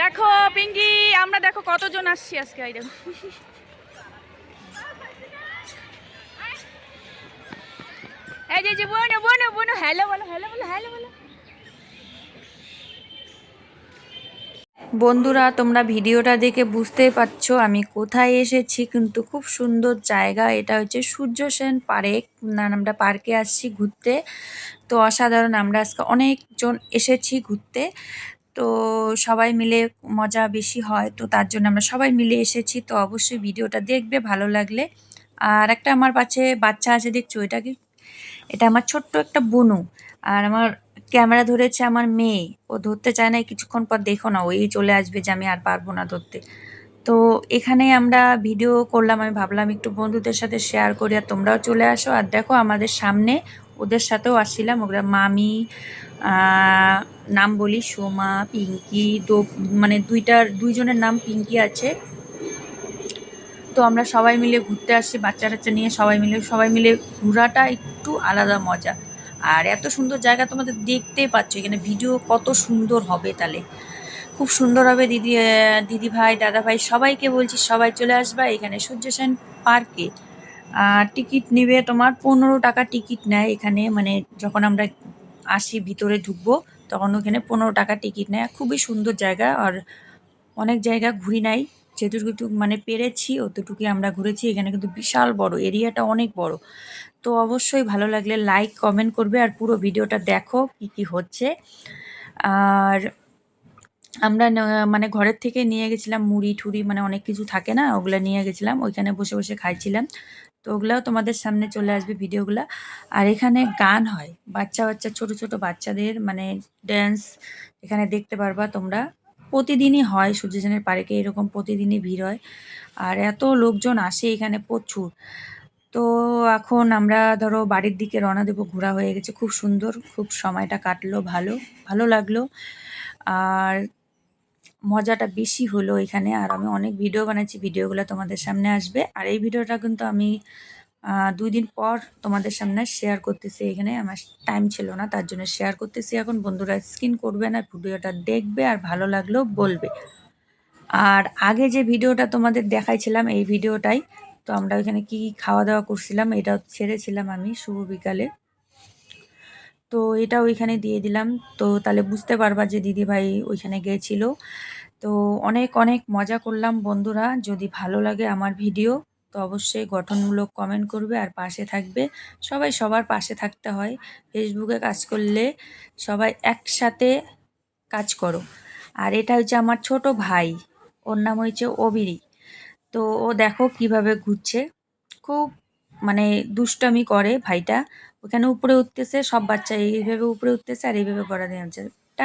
দেখো, পিঙ্কি, আমরা দেখো কতজন আসছি আজকে, এই দেখো। হ্যালো হ্যালো বলো বন্ধুরা, তোমরা ভিডিওটা দেখে বুঝতেই পারছ আমি কোথায় এসেছি, কিন্তু খুব সুন্দর জায়গা। এটা হচ্ছে সূর্য সেন পার্ক আমরা পার্কে আসছি ঘুরতে। তো অসাধারণ, আমরা আজকে অনেকজন এসেছি ঘুরতে। তো সবাই মিলে মজা বেশি হয়, তো তার জন্য আমরা সবাই মিলে এসেছি। তো অবশ্যই ভিডিওটা দেখবে, ভালো লাগলে। আর একটা আমার পাশে বাচ্চা আছে, দেখছ এটা কি এটা আমার ছোট্ট একটা বনু। আর আমার ক্যামেরা ধরেছে আমার মেয়ে। ও ধরতে চায় না কিছুক্ষণ পর দেখো না ওই চলে আসবে যে আমি আর পারব না ধরতে। তো এখানে আমরা ভিডিও করলাম, আমি ভাবলাম একটু বন্ধুদের সাথে শেয়ার করি, আর তোমরাও চলে আসো। আর দেখো আমাদের সামনে ওদের সাথেও আসছিলাম। ওরা মামি নাম বলি সোমা, পিঙ্কি, তো মানে দুইটার, দুইজনের নাম পিঙ্কি আছে। তো আমরা সবাই মিলে ঘুরতে আসছি বাচ্চা টাচ্চা নিয়ে সবাই মিলে সবাই মিলে ঘোরাটা একটু আলাদা মজা। আর এত সুন্দর জায়গা তোমাদের দেখতেই পাচ্ছ, এখানে ভিডিও কত সুন্দর হবে তাহলে। খুব সুন্দর হবে দিদি দিদি ভাই দাদা ভাই সবাইকে বলছি সবাই চলে আসবা এখানে সূর্য সেন পার্কে। টিকিট নেবে তোমার পনেরো টাকা টিকিট নেয় এখানে মানে যখন আমরা আসি ভিতরে ঢুকবো, তখন ওখানে পনেরো টাকা টিকিট নেয়। খুবই সুন্দর জায়গা আর অনেক জায়গা ঘুরি নাই। যেটুকু মানে পেরেছি, অতটুকুই আমরা ঘুরেছি। এখানে কিন্তু বিশাল বড়, এরিয়াটা অনেক বড়। তো অবশ্যই ভালো লাগলে লাইক কমেন্ট করবে আর পুরো ভিডিওটা দেখো কি কি হচ্ছে। আর আমরা মানে ঘরের থেকে নিয়ে গেছিলাম মুড়ি ঠুড়ি মানে অনেক কিছু থাকে না, ওগুলো নিয়ে গেছিলাম, ওইখানে বসে বসে খাইছিলাম। তো ওগুলাও তোমাদের সামনে চলে আসবে ভিডিওগুলো। আর এখানে গান হয়, বাচ্চা বাচ্চা, ছোট ছোট বাচ্চাদের মানে ড্যান্স এখানে দেখতে পারবা তোমরা। প্রতিদিনই হয় সূর্যসেনের পার্কে এরকম প্রতিদিনই ভিড় হয়। আর এত লোকজন আসে এখানে প্রচুর। তো এখন আমরা ধরো বাড়ির দিকে রওনা দেবো, ঘোরা হয়ে গেছে, খুব সুন্দর, খুব সময়টা কাটলো, ভালো ভালো লাগল। আর মজাটা বেশি হলো এখানে। আর আমি অনেক ভিডিও বানাচ্ছি ভিডিওগুলো তোমাদের সামনে আসবে। আর এই ভিডিওটা কিন্তু আমি দুই দিন পর তোমাদের সামনে শেয়ার করতেছি এখানে। আমার টাইম ছিল না, তার জন্য শেয়ার করতেছি এখন। বন্ধুরা স্ক্রিন করবে না, ভিডিওটা দেখবে আর ভালো লাগলেও বলবে। আর আগে যে ভিডিওটা তোমাদের দেখাইছিলাম, এই ভিডিওটাই তো আমরা ওইখানে কি কি খাওয়া দাওয়া করছিলাম, এটাও ছেড়েছিলাম আমি শুভ বিকালে। তো এটা ওইখানে দিয়ে দিলাম। তো তাহলে বুঝতে পারবা যে দিদি ভাই ওইখানে গিয়েছিল তো অনেক অনেক মজা করলাম বন্ধুরা। যদি ভালো লাগে আমার ভিডিও, তো অবশ্যই গঠনমূলক কমেন্ট করবে আর পাশে থাকবে। সবাই সবার পাশে থাকতে হয়। ফেসবুকে কাজ করলে সবাই একসাথে কাজ করো। আর এটা হচ্ছে আমার ছোট ভাই। ওর নাম হয়েছে অবিরি। তো ও দেখো কীভাবে ঘুরছে। খুব মানে দুষ্টামি করে ভাইটা। ওখানে উপরে উঠতেছে সব বাচ্চা এইভাবে উপরে উঠতেছে আর এইভাবে গড়া দিয়ে টাটা।